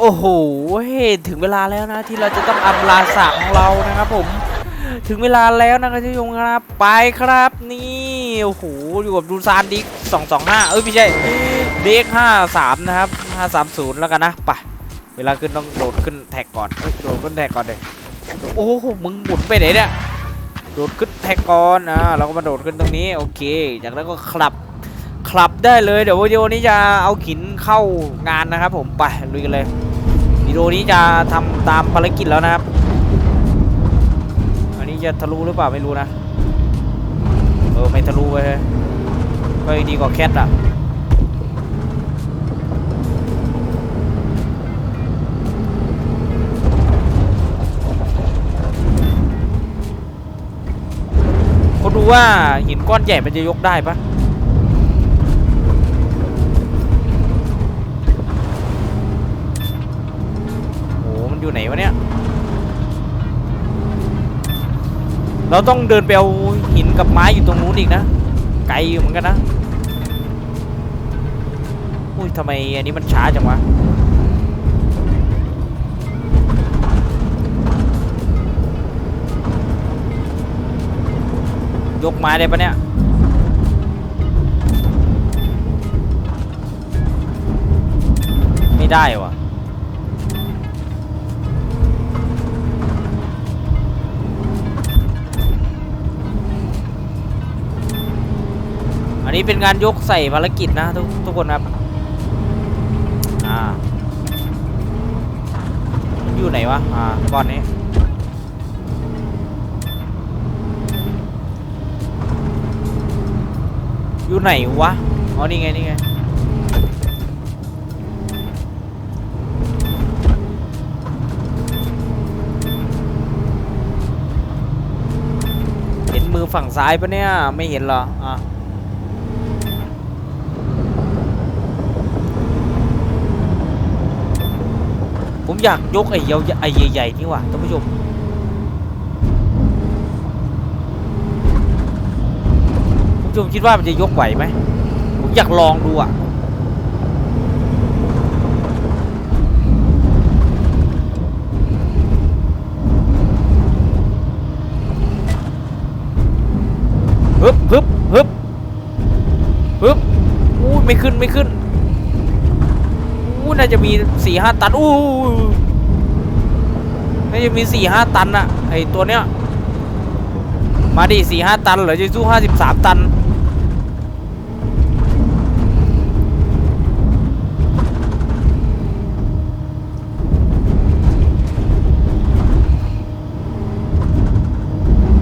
โอ้โหถึงเวลาแล้วนะที่เราจะต้องอำลาสระของเรานะครับผม ถึงเวลาแล้วนะครับท่านผู้ชมครับ ไปครับนี่โอ้โหอยู่กับดูซานดิก225เอ้ยไม่ใช่เด็ก53นะครับ530แล้วกันนะไปเวลาขึ้นต้องโดดขึ้นแท็กก่อนเอ้ยโดดขึ้นแท็กก่อนเลยโอ้โหมึงหมุนไปไหนเนี่ยโดดขึ้นแท็กก่อนอ่าเราก็มาโดดขึ้นตรงนี้โอเค จากนั้นก็คลับคลับได้เลยเดี๋ยววิดีโอนี้จะเอาหินเข้างานนะครับผมไปลุยกันเลย วิดีโอนี้จะทำตามภารกิจแล้วนะครับ อันนี้จะทะลุหรือเปล่าไม่รู้นะ เออไม่ทะลุไปเลยก็ยดีกว่าแคทอะคนดูว่าหินก้อนใหญ่มันจะยกได้ปะ มันอยู่ไหนวะเนี่ย เราต้องเดินไปเอาหินกับไม้อยู่ตรงนู้นอีกนะ ไกลอยู่เหมือนกันนะ อุ้ยทำไมอันนี้มันช้าจังวะยกไม้ได้ปะเนี่ย ไม่ได้วะ อันนี้เป็นงานยกใส่ภารกิจนะทุกทุกคนครับ อ่า อยู่ไหนวะ อ่าก้อนนี้อยู่ไหนวะ อ๋อ นี่ไง นี่ไง เห็นมือฝั่งซ้ายปะเนี่ย ไม่เห็นเหรอ อะ ผมอยากยกไอ้ยาไอ้ใหญ่ๆนี่ว่ะท่านผู้ชมผู้ชมคิดว่ามันจะยกไหวไหมผมอยากลองดูอะฮึบฮึบฮึบฮึบอู้ไม่ขึ้นไม่ขึ้นอู้น่าจะมีสี่ห้าตันอู้ น่าจะมีสี่ห้าตันอะไอตัวเนี้ย มาดิสี่ห้าตันเหรอจะสู้ห้าสิบสามตัน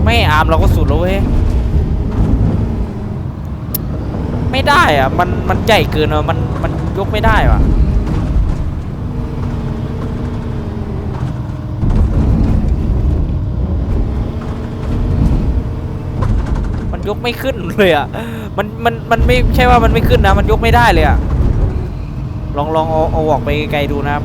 ไม่อาร์มเราก็สุดแล้วเว้ยไม่ได้อะมันมันใหญ่เกินอะมันมันยกไม่ได้ว่ะ ยกไม่ขึ้นเลยอะ มันมันมันไม่ใช่ว่ามันไม่ขึ้นนะ มันยกไม่ได้เลยอะ ลองลองเอาเอาออกไปไกลๆดูนะครับ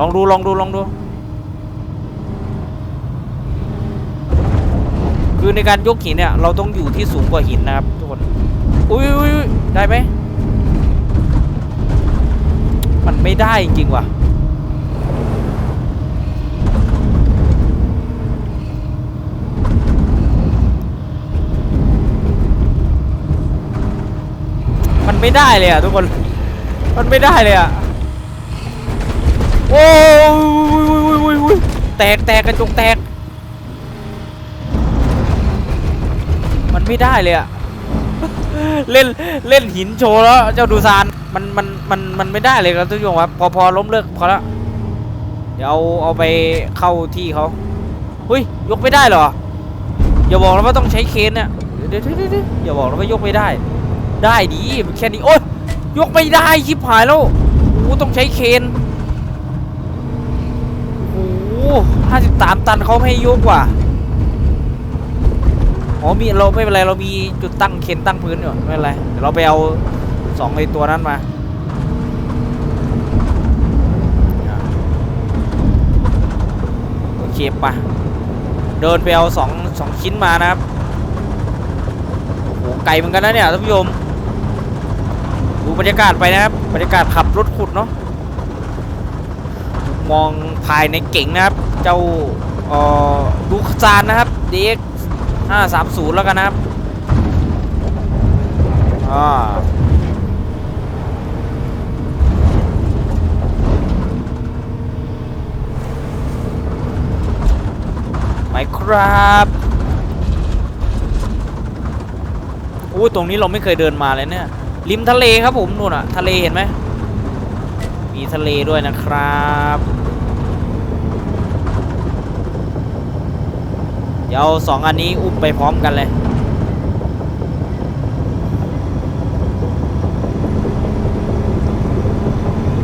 ลองดูลองดูลองดู คือในการยกหินเนี่ย เราต้องอยู่ที่สูงกว่าหินนะครับทุกคน อุ้ยอุ้ยได้ไหม มันไม่ได้จริงว่ะ มันไม่ได้เลยอะทุกคน มันไม่ได้เลยอะ โอ้ยแตกแตกกระจกแตก มันไม่ได้เลยอะ เล่นเล่นหินโชว์แล้วเจ้าดูซานมันมันมันมันไม่ได้เลยครับทุกคนครับพอพอล้มเลิกพอแล้วเดี๋ยวเอาเอาไปเข้าที่เขาเฮ้ยยกไม่ได้เหรออย่าบอกนะว่าต้องใช้เคนเนี่ยเดี๋ยวเดี๋ยวเดี๋ยวอย่าบอกนะว่ายกไม่ได้ ได้ดีแค่นี้โอ๊ยยกไม่ได้ชิบหายแล้วโอ้ต้องใช้เคนโอ้ห้าสิบสามตันเขาไม่ให้ยกว่ะ อ๋อมีเราไม่เป็นไรเรามีจุดตั้งเคนตั้งพื้นอยู่ไม่เป็นไรเดี๋ยวเราไปเอาสองไอตัวนั้นมาเคปะเดินไปเอาสองสองชิ้นมานะครับโอ้โหไกลเหมือนกันนะเนี่ยท่านผู้ชมดูบรรยากาศไปนะครับบรรยากาศขับรถขุดเนาะมองภายในเก่งนะครับ เจ้าเอ่อดูซานนะครับ DX 530 แล้วกันนะครับอ่าไปครับโอ้ยตรงนี้เราไม่เคยเดินมาเลยเนี่ย ริมทะเลครับผมนู่นอะทะเลเห็นไหมมีทะเลด้วยนะครับ ดี๋ยวเอาสองอันนี้อุ้มไปพร้อมกันเลย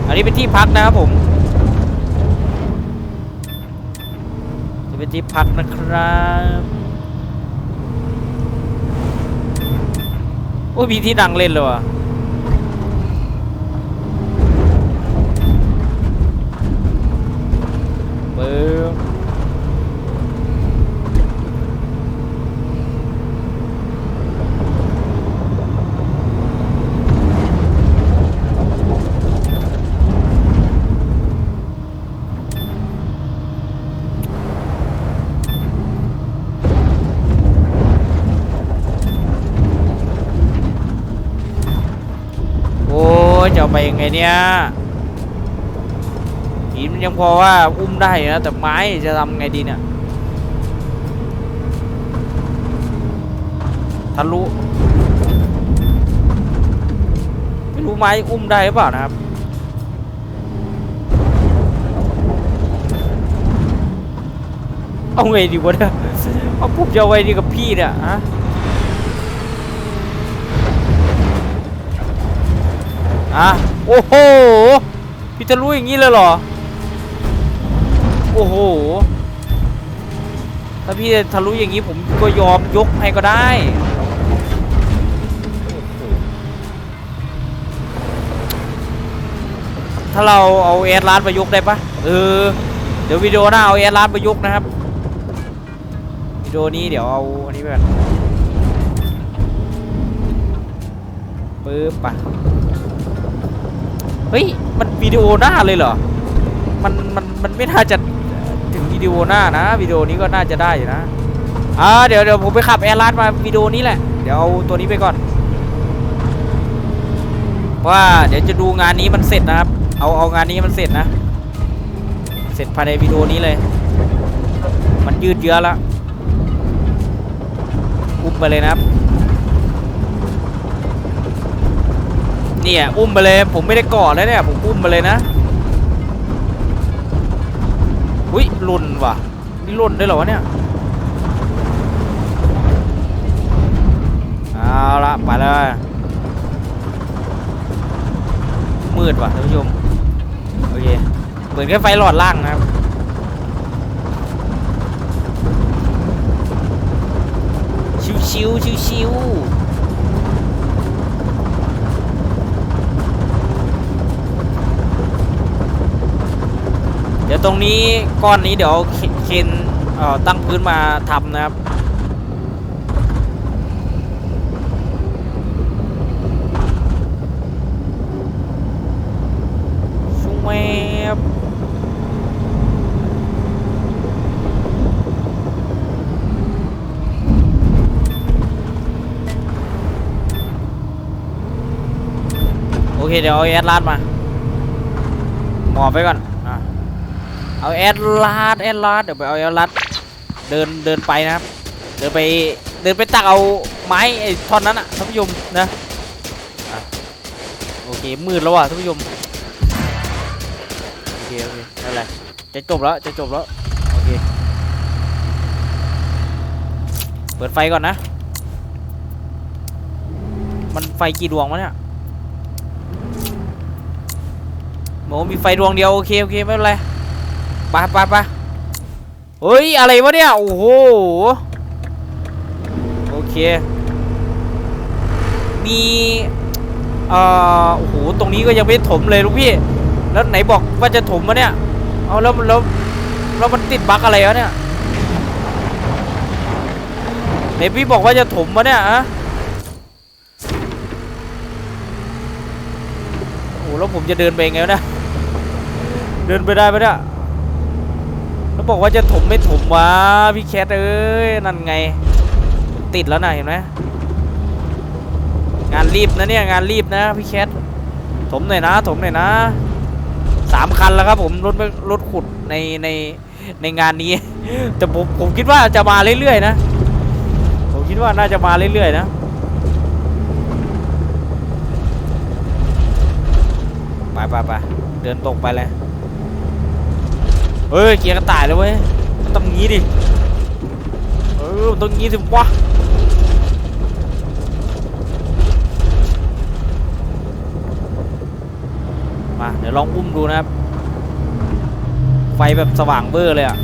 อันนี้เป็นที่พักนะครับผม จะเป็นที่พักนะครับโอ้ยมีที่นั่งเล่นเลยว่ะเบิ้มโอ้ยจะเอา ไปยังไงเนี่ยหินมันยังพอว่าอุ้มได้นะแต่ไม้จะทำไงดีเนี่ยทะลุไม่รู้ไม้อุ้มได้หรือเปล่านะครับเอาไงดีวะเนี่ยเอาผมจะเอาไว้ดีกับพี่เนี่ยฮะ อะโอ้โหพี่จะรู้อย่างนี้เลยเหรอ โอ้โห ถ้าพี่ทะลุอย่างนี้ผมก็ยอมยกให้ก็ได้ถ้าเราเอาแอร์ลาดมายกได้ปะเออ เดี๋ยววิดีโอหน้าเอาแอร์ลาดมายกนะครับ วิดีโอนี้เดี๋ยวเอาอันนี้ไปก่อนปึ๊บไปะ เฮ้ย มันวิดีโอหน้าเลยเหรอ มันมันมันไม่น่าจะถึงวิดีโอหน้านะวิดีโอนี้ก็น่าจะได้อยู่นะอ่าเดี๋ยวเดี๋ยวผมไปขับแอร์ลัดมาวิดีโอนี้แหละ เดี๋ยวเอาตัวนี้ไปก่อนว่าเดี๋ยวจะดูงานนี้มันเสร็จนะครับ เอาเอางานนี้มันเสร็จนะ เสร็จภายในวิดีโอนี้เลย มันยืดเยื้อแล้วอุ้มไปเลยนะครับ เนี่ยอุ้มไปเลยผมไม่ได้กอดแล้วเนี่ยผมอุ้มไปเลยนะอุ้ยหล่นว่ะนี่หล่นได้เหรอวะเนี่ยเอาละไปเลยมืดว่ะท่านผู้ชมโอเคเปิดแค่ไฟหลอดล่างนะครับชิวๆชิวๆ ดี๋ยวตรงนี้ก้อนนี้เดี๋ยวเคนเคนตั้งพื้นมาทำนะครับชุ่มแมบโอเคเดี๋ยวเอาแอดลาดมาหมอบไปก่อน เอาแอดลาดแอดลาดเดี๋ยวไปเอาแอดลาดเดินเดินไปนะครับ เดินไปเดินไปตักเอาไม้ไอ้ท่อนนั้นอะท่านผู้ชมนะอะโอเคมืดแล้วอะท่านผู้ชมโอเคโอเคไม่เป็นไรจะจบแล้วจะจบแล้วโอเคเปิดไฟก่อนนะ มันไฟกี่ดวงวะเนี่ยโมมีไฟดวงเดียวโอเคโอเคไม่เป็นไร ไปไปไปเฮ้ย อะไรวะเนี่ย โอ้โห โอเค มีเอ่อโอ้โห ตรงนี้ก็ยังไม่ถมเลยลูกพี่ แล้วไหนบอกว่าจะถมวะเนี่ย เอาแล้วแล้วแล้วมันติดบั๊กอะไรวะเนี่ยไหนพี่บอกว่าจะถมวะเนี่ยอะโอ้แล้วผมจะเดินไปยังไงวะเนี่ย เดินไปได้ปะเนี่ย แล้วบอกว่าจะถมไม่ถมวะพี่แคทเอ้ยนั่นไง ติดแล้วนะเห็นไหมงานรีบนะเนี่ยงานรีบนะพี่แคทถมหน่อยนะถมหน่อยนะสามคันแล้วครับผมรถรถขุดในในในงานนี้แต่ผมผมคิดว่าจะมาเรื่อยๆนะผมคิดว่าน่าจะมาเรื่อยๆนะไปไปไปเดินตรงไปเลย เฮ้ยเกียร์กระต่ายเลยเว้ยมันต้องงี้ดิเออมันต้องงี้สิวะมาเดี๋ยวลองอุ้มดูนะครับ ไฟแบบสว่างเบ้อเลยอะ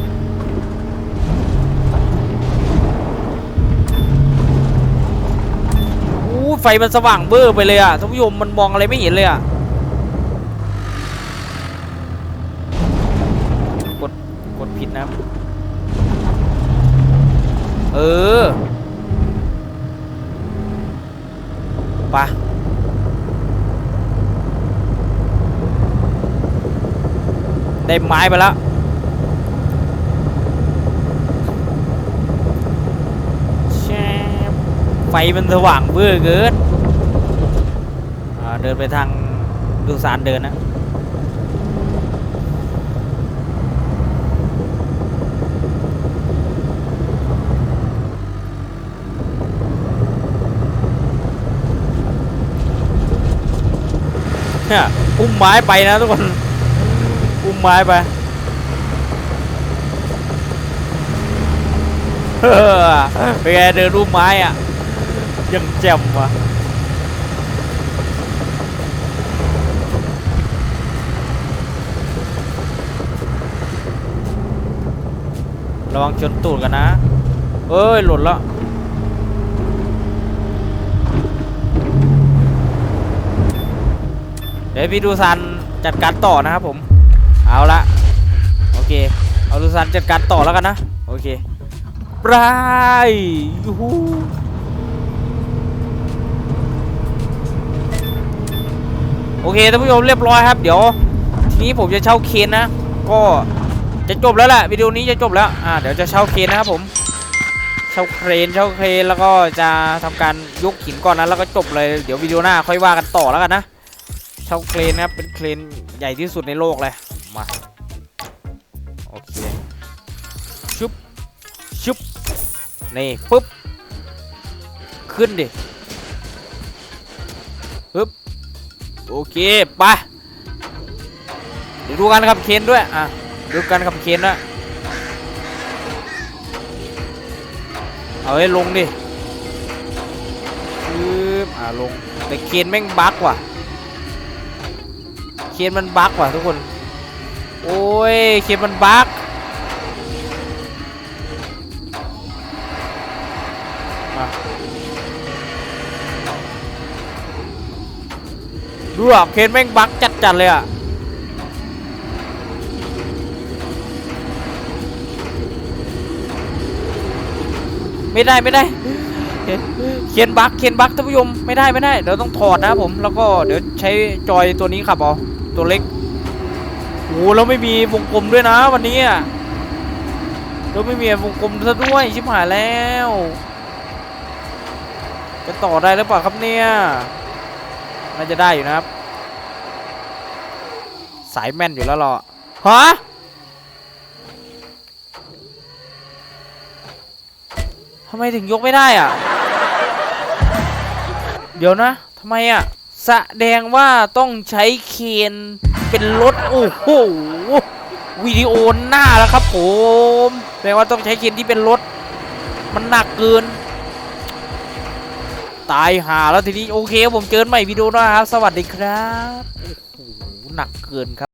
อู้ไฟมันสว่างเบ้อไปเลยอะท่านผู้ชมมันมองอะไรไม่เห็นเลยอะ กด กดผิดนะครับ เออไปะได้ไม้ไปแล้วไฟมันสว่างเบ้อเกินเดินไปทางดูสารเดินนะ อุ้มไม้ไปนะทุกคนอุ้มไม้ไปเออเป็นไงเดินอุ้มไม้อะยังแจ่มว่ะระวังชนตูดกันนะเอ้ยหล่นแล้ว ดี๋ยวพี่ดูซันจัดการต่อนะครับผม เอาละโอเค เอาดูซันจัดการต่อแล้วกันนะ โอเคปลายยูฮูโอเคท่านผู้ชมเรียบร้อยครับเดี๋ยว ทีนี้ผมจะเช่าเคนนะ ก็จะจบแล้วแหละวิดีโอนี้จะจบแล้วอ่าเดี๋ยวจะเช่าเคนนะครับผมเช่าเครนเช่าเครนแล้วก็จะทำการยกหินก่อนนะแล้วก็จบเลยเดี๋ยววิดีโอหน้าค่อยว่ากันต่อแล้วกันนะ เช่าเครนนะครับเป็นเครนใหญ่ที่สุดในโลกเลยมาโอเคชุบชุบนี่ปุ๊บขึ้นดิปึ๊บโอเคไปเดี๋ยวดูกันขับเคนด้วยอะดูกันขับเคนด้วยเอาให้ลงดิปึ๊บอะลงแต่เคนแม่งบั๊กว่ะ เคนมันบั๊กว่ะทุกคน โอ้ยเคนมันบั๊กดูอะเคนแม่งบั๊กจัดจัดๆเลยอะไม่ได้ไม่ได้เขียนบั๊กเขียนบั๊กท่านผู้ชมไม่ได้ไม่ได้เดี๋ยวต้องถอดนะผมแล้วก็เดี๋ยวใช้จอยตัวนี้ขับเอา ตัวเล็กโอ้แล้วไม่มีวงกลมด้วยนะวันนี้อะแล้วไม่มีวงกลมซะด้วยชิบหายแล้วจะต่อได้หรือเปล่าครับเนี่ยน่าจะได้อยู่นะครับ สายแม่นอยู่แล้วหรอฮะทำไมถึงยกไม่ได้อะ เดี๋ยวนะทำไมอะ แสดงว่าต้องใช้เคนเป็นรถโอ้โหวิดีโอหน้าแล้วครับผมแสดงว่าต้องใช้เคนที่เป็นรถ มันหนักเกิน ตายหาแล้วทีนี้โอเคครับผมเจอใหม่วิดีโอนะครับ สวัสดีครับโอ้โหหนักเกินครับ